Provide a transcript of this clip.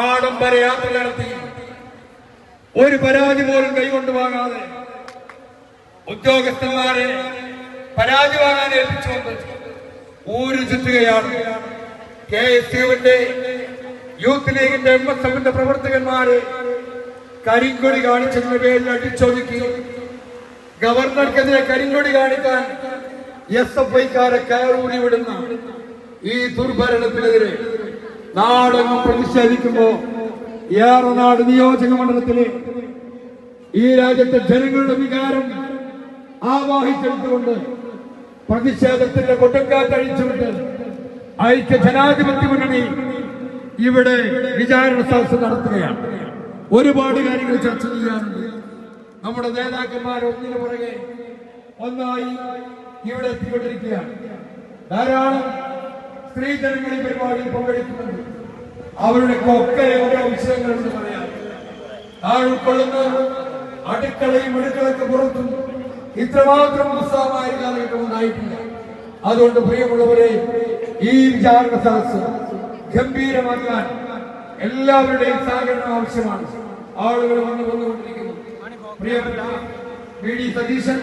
ആഡംബര യാത്ര നടത്തി. ഒരു പരാതി പോലും കൈകൊണ്ട് വാങ്ങാതെ ഉദ്യോഗസ്ഥന്മാരെ പരാതി വാങ്ങാൻ ഏൽപ്പിച്ചുകൊണ്ട് ഊരു ചുറ്റുകയാണ് കെ എസ് യുവിന്റെ യൂത്ത് ലീഗിന്റെ എം എസ് എഫിന്റെ പ്രവർത്തകന്മാര് കരിങ്കൊടി കാണിച്ചതിന്റെ പേരിൽ അടിച്ചൊതുക്കി. ഗവർണർക്കെതിരെ കരിങ്കൊടി കാണിക്കാൻ എസ് എഫ് ഐക്കാരെ കയറൂരി വിടുന്ന ഈ ദുർഭരണത്തിനെതിരെ നാടെങ്ങും പ്രതിഷേധിക്കുമ്പോ ഏറനാട് നിയോജക മണ്ഡലത്തിലെ ഈ രാജ്യത്തെ ജനങ്ങളുടെ വികാരം ആവാഹിച്ചെടുത്തുകൊണ്ട് പ്രതിഷേധത്തിന്റെ കൊടുങ്കാറ്റഴിച്ചുവിട്ട് ഐക്യ ജനാധിപത്യ മുന്നണി ഇവിടെ വിചാരണ സദസ് നടത്തുകയാണ്. ഒരുപാട് കാര്യങ്ങൾ ചർച്ച ചെയ്യാറുണ്ട് നമ്മുടെ നേതാക്കന്മാർ ഒന്നിനു പുറകെ ഒന്നായി ഇവിടെ എത്തിക്കൊണ്ടിരിക്കുകയാണ്. ധാരാളം സ്ത്രീജനങ്ങൾ ഈ പരിപാടിയിൽ പങ്കെടുക്കുന്നുണ്ട്. അവരുടെ ഒക്കെ ഓരോ വിഷയങ്ങളെന്ന് പറയാം. ആ ഉൾക്കൊള്ളുന്ന അടുക്കളയും അടുക്കളയ്ക്ക് പുറത്തും ഇത്രമാത്രം ഉത്സാഹമായ കാലഘട്ടം ഉണ്ടായിട്ടില്ല അതുകൊണ്ട് പ്രിയമുള്ളവരെ ഈ വിചാരണ സദസ് ഗംഭീരമാക്കാൻ എല്ലാവരുടെയും സഹകരണം ആവശ്യമാണ്. ആളുകൾ വന്നു വന്നുകൊണ്ടിരിക്കുന്നു. പ്രിയപ്പെട്ട വി ഡി സതീശൻ